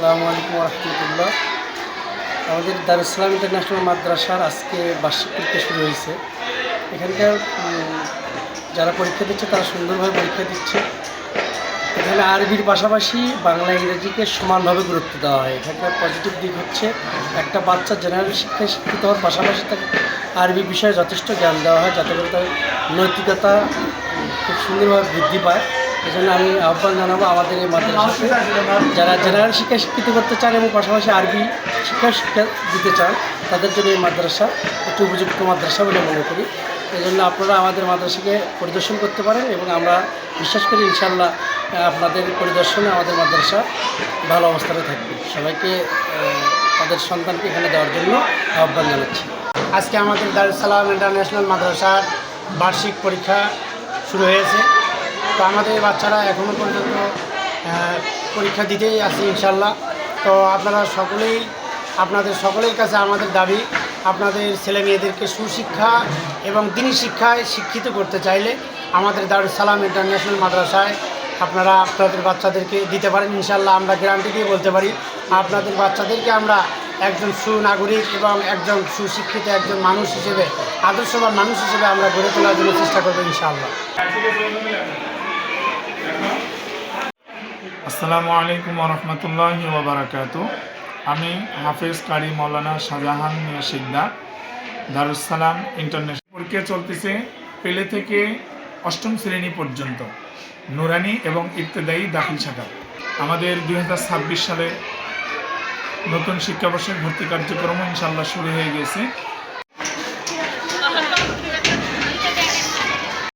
আসসালামু আলাইকুম রহমতুল্লাহ। আমাদের দারুসালাম ইন্টারন্যাশনাল মাদ্রাসার আজকে বার্ষিক পরীক্ষা শুরু হয়েছে। এখানকার যারা পরীক্ষা দিচ্ছে তারা সুন্দরভাবে পরীক্ষা দিচ্ছে। এখানে আরবির পাশাপাশি বাংলা, ইংরেজিকে সমানভাবে গুরুত্ব দেওয়া হয়। এখানকার পজিটিভ দিক হচ্ছে একটা বাচ্চা জেনারেল শিক্ষায় শিক্ষিত হওয়ার পাশাপাশি তাকে আরবি বিষয়ে যথেষ্ট জ্ঞান দেওয়া হয়, যাতে করে তার নৈতিকতা খুব সুন্দরভাবে বৃদ্ধি পায়। এই জন্য আমি আহ্বান জানাব আমাদের এই মাদ্রাসাতে যারা জেনারেল শিক্ষা শিক্ষিত করতে চান এবং পাশাপাশি আরবি শিক্ষা শিক্ষা দিতে চান, তাদের জন্য এই মাদ্রাসা একটি উপযুক্ত মাদ্রাসা বলে মনে করি। এই জন্য আপনারা আমাদের মাদ্রাসাকে পরিদর্শন করতে পারেন এবং আমরা বিশ্বাস করি ইনশাল্লাহ আপনাদের পরিদর্শনে আমাদের মাদ্রাসা ভালো অবস্থানে থাকবে। সবাইকে তাদের সন্তানকে এখানে দেওয়ার জন্য আহ্বান জানাচ্ছি। আজকে আমাদের দারুসালাম ইন্টারন্যাশনাল মাদ্রাসার বার্ষিক পরীক্ষা শুরু হয়েছে। তো আমাদের বাচ্চারা এখনও পর্যন্ত পরীক্ষা দিতেই আছে ইনশাল্লাহ। তো আপনারা সকলেই, আপনাদের সকলের কাছে আমাদের দাবি, আপনাদের ছেলে মেয়েদেরকে সুশিক্ষা এবং দিনী শিক্ষায় শিক্ষিত করতে চাইলে আমাদের দারুসালাম ইন্টারন্যাশনাল মাদ্রাসায় আপনারা আপনাদের বাচ্চাদেরকে দিতে পারেন। ইনশাল্লাহ আমরা গ্যারান্টি দিয়ে বলতে পারি, আপনাদের বাচ্চাদেরকে আমরা একজন সুনাগরিক এবং একজন সুশিক্ষিত একজন মানুষ হিসেবে, আদর্শবান মানুষ হিসেবে আমরা গড়ে তোলার জন্য চেষ্টা করব ইনশাআল্লাহ আসসালামু আলাইকুম রহমতুল্লাহি ওবরাকাত আমি হাফেজ কারি মৌলানা শাহজাহান শিকদার দারুসালাম ইন্টারন্যাশনাল। পরীক্ষা চলতেছে পেলে থেকে অষ্টম শ্রেণি পর্যন্ত, নুরানি এবং ইবতেদায়ী দাখিল শাখা। আমাদের দু হাজার ছাব্বিশ সালে নতুন শিক্ষাবর্ষের ভর্তি কার্যক্রম ইনশাল্লাহ শুরু হয়ে গেছে।